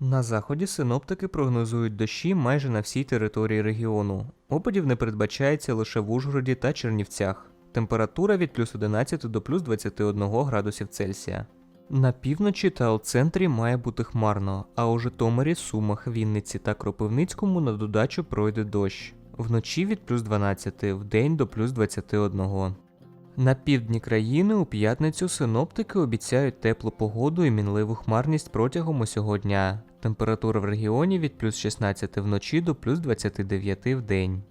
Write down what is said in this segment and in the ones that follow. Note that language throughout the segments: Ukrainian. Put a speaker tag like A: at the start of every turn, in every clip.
A: На заході синоптики прогнозують дощі майже на всій території регіону. Опадів не передбачається лише в Ужгороді та Чернівцях. Температура від плюс 11 до плюс 21 градусів Цельсія. На півночі та у центрі має бути хмарно, а у Житомирі, Сумах, Вінниці та Кропивницькому на додачу пройде дощ. Вночі від плюс 12, вдень до плюс 21. На півдні країни у п'ятницю синоптики обіцяють теплу погоду і мінливу хмарність протягом усього дня. Температура в регіоні від плюс 16 вночі до плюс 29 в день.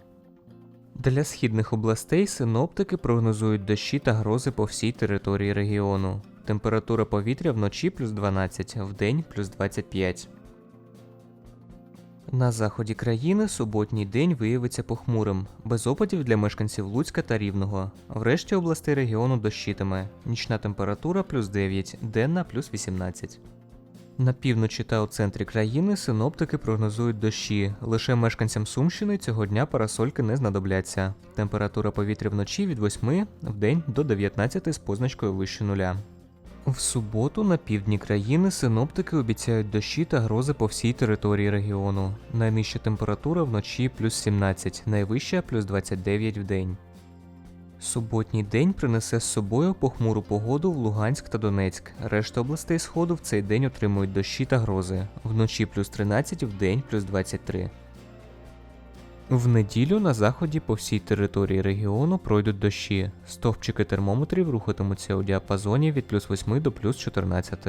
A: Для східних областей синоптики прогнозують дощі та грози по всій території регіону. Температура повітря вночі плюс 12, вдень плюс 25. На заході країни суботній день виявиться похмурим, без опадів для мешканців Луцька та Рівного. Врешті областей регіону дощитиме. Нічна температура плюс 9, денна плюс 18. На півночі та у центрі країни синоптики прогнозують дощі. Лише мешканцям Сумщини цього дня парасольки не знадобляться. Температура повітря вночі від 8 в день до 19 з позначкою вище нуля. В суботу на півдні країни синоптики обіцяють дощі та грози по всій території регіону. Найнижча температура вночі плюс 17, найвища плюс 29 в день. Суботній день принесе з собою похмуру погоду в Луганськ та Донецьк. Решта областей сходу в цей день отримують дощі та грози. Вночі плюс 13, в день плюс 23. В неділю на заході по всій території регіону пройдуть дощі. Стовпчики термометрів рухатимуться у діапазоні від плюс 8 до плюс 14.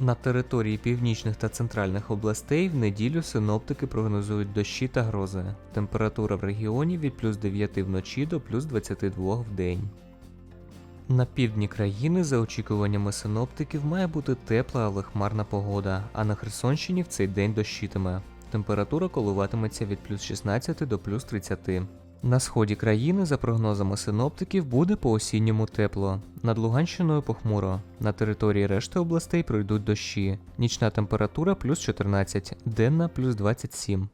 A: На території північних та центральних областей в неділю синоптики прогнозують дощі та грози. Температура в регіоні від плюс 9 вночі до плюс 22 в день. На півдні країни, за очікуваннями синоптиків, має бути тепла, але хмарна погода, а на Херсонщині в цей день дощитиме. Температура коливатиметься від плюс 16 до плюс 30. На сході країни, за прогнозами синоптиків, буде по осінньому тепло. Над Луганщиною похмуро. На території решти областей пройдуть дощі. Нічна температура плюс 14, денна плюс 27.